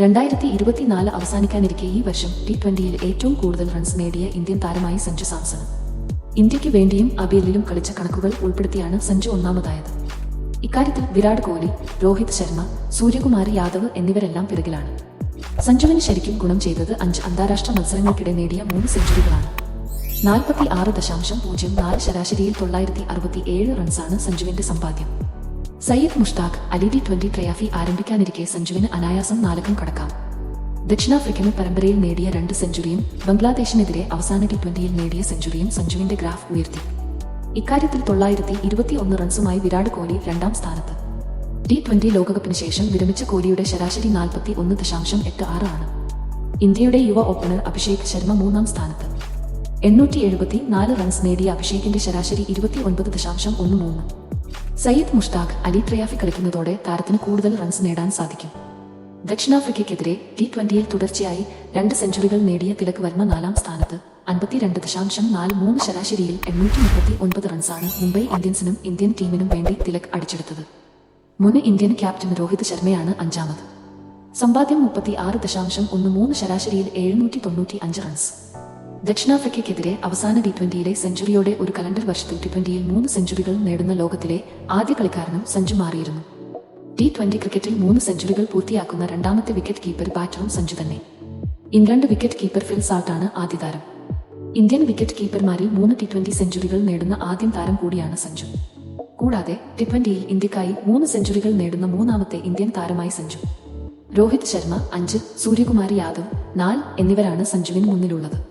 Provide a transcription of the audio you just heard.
രണ്ടായിരത്തി ഇരുപത്തിനാല് അവസാനിക്കാനിരിക്കെ ഈ വർഷം ടി ട്വന്റിയിൽ ഏറ്റവും കൂടുതൽ റൺസ് നേടിയ ഇന്ത്യൻ താരമായി സഞ്ജു സാംസൺ. ഇന്ത്യയ്ക്ക് വേണ്ടിയും അബിയലിലും കളിച്ച കണക്കുകൾ ഉൾപ്പെടുത്തിയാണ് സഞ്ജു ഒന്നാമതായത്. ഇക്കാര്യത്തിൽ വിരാട് കോഹ്ലി രോഹിത് ശർമ്മ സൂര്യകുമാർ യാദവ് എന്നിവരെല്ലാം പിറകിലാണ്. സഞ്ജുവിന് ശരിക്കും ഗുണം ചെയ്തത് അഞ്ച് അന്താരാഷ്ട്ര മത്സരങ്ങൾക്കിടെ നേടിയ മൂന്ന് സെഞ്ചുറികളാണ്. നാൽപ്പത്തി ആറ് ദശാംശം പൂജ്യം നാല് ശരാശരിയിൽ തൊള്ളായിരത്തി അറുപത്തി ഏഴ് റൺസാണ് സഞ്ജുവിന്റെ സമ്പാദ്യം. Syed Mushtaq Ali T twenty trophy ആരംഭിക്കാനിരിക്കെ സഞ്ജുവിന് അനായാസം നാലക്കം കടക്കാം. ദക്ഷിണാഫ്രിക്കന് പരമ്പരയിൽ നേടിയ രണ്ട് സെഞ്ചുറിയും ബംഗ്ലാദേശിനെതിരെ അവസാന ടി ട്വന്റിയിൽ നേടിയ സെഞ്ചുറിയും സഞ്ജുവിന്റെ ഗ്രാഫ് ഉയർത്തി. ഇക്കാര്യത്തിൽ തൊള്ളായിരത്തി ഇരുപത്തി ഒന്ന് റൺസുമായി വിരാട് കോഹ്ലി രണ്ടാം സ്ഥാനത്ത്. ടി ട്വന്റി ലോകകപ്പിന് ശേഷം വിരമിച്ച കോഹ്ലിയുടെ ശരാശരി നാൽപ്പത്തി ഒന്ന് ദശാംശം എട്ട് ആറ് ആണ്. ഇന്ത്യയുടെ യുവ ഓപ്പണർ അഭിഷേക് ശർമ്മ മൂന്നാം സ്ഥാനത്ത്. എണ്ണൂറ്റി എഴുപത്തി നാല് റൺസ് നേടിയ അഭിഷേകിന്റെ ശരാശരി ഇരുപത്തി ഒൻപത് ദശാംശം ഒന്ന് മൂന്ന്. സയ്യിദ് മുഷ്താഖ് അലി ട്രയാഫി കളിക്കുന്നതോടെ താരത്തിന് കൂടുതൽ റൺസ് നേടാൻ സാധിക്കും. ദക്ഷിണാഫ്രിക്കയ്ക്കെതിരെ ടി ട്വന്റിയിൽ തുടർച്ചയായി രണ്ട് സെഞ്ചുറികൾ നേടിയ തിലക് വർമ്മ നാലാം സ്ഥാനത്ത് അൻപത്തിരണ്ട് ദശാംശം നാല് മൂന്ന് ശരാശരിയിൽ എണ്ണൂറ്റി മുപ്പത്തി ഒൻപത് റൺസാണ് മുംബൈ ഇന്ത്യൻസിനും ഇന്ത്യൻ ടീമിനും വേണ്ടി തിലക് അടിച്ചെടുത്തത്. മുൻ ഇന്ത്യൻ ക്യാപ്റ്റൻ രോഹിത് ശർമ്മയാണ് അഞ്ചാമത്. സമ്പാദ്യം മുപ്പത്തി ആറ് ദശാംശം ഒന്ന് മൂന്ന് ശരാശരിയിൽ എഴുന്നൂറ്റി തൊണ്ണൂറ്റി അഞ്ച് റൺസ് ദക്ഷിണാഫ്രിക്കയ്ക്കെതിരെ അവസാന ടി ട്വന്റിയിലെ സെഞ്ചുറിയോടെ ഒരു കലണ്ടർ വർഷത്തിൽ ടി ട്വന്റിയിൽ മൂന്ന് സെഞ്ചുറികൾ നേടുന്ന ലോകത്തിലെ ആദ്യ കളിക്കാരനും സഞ്ജു മാറിയിരുന്നു. ടി ട്വന്റി ക്രിക്കറ്റിൽ മൂന്ന് സെഞ്ചുറികൾ പൂർത്തിയാക്കുന്ന രണ്ടാമത്തെ വിക്കറ്റ് കീപ്പർ ബാറ്ററും സഞ്ജു തന്നെ. ഇംഗ്ലണ്ട് വിക്കറ്റ് കീപ്പർ ഫിൽ സാൾട്ടാണ് ആദ്യ താരം. ഇന്ത്യൻ വിക്കറ്റ് കീപ്പർമാരിൽ മൂന്ന് ടി ട്വന്റി സെഞ്ചുറികൾ നേടുന്ന ആദ്യം താരം കൂടിയാണ് സഞ്ജു കൂടാതെ ടി ട്വന്റിയിൽ ഇന്ത്യക്കായി മൂന്ന് സെഞ്ചുറികൾ നേടുന്ന മൂന്നാമത്തെ ഇന്ത്യൻ താരമായി സഞ്ജു രോഹിത് ശർമ്മ അഞ്ച് സൂര്യകുമാർ യാദവ് നാല് എന്നിവരാണ് സഞ്ജുവിന് മുന്നിലുള്ളത്.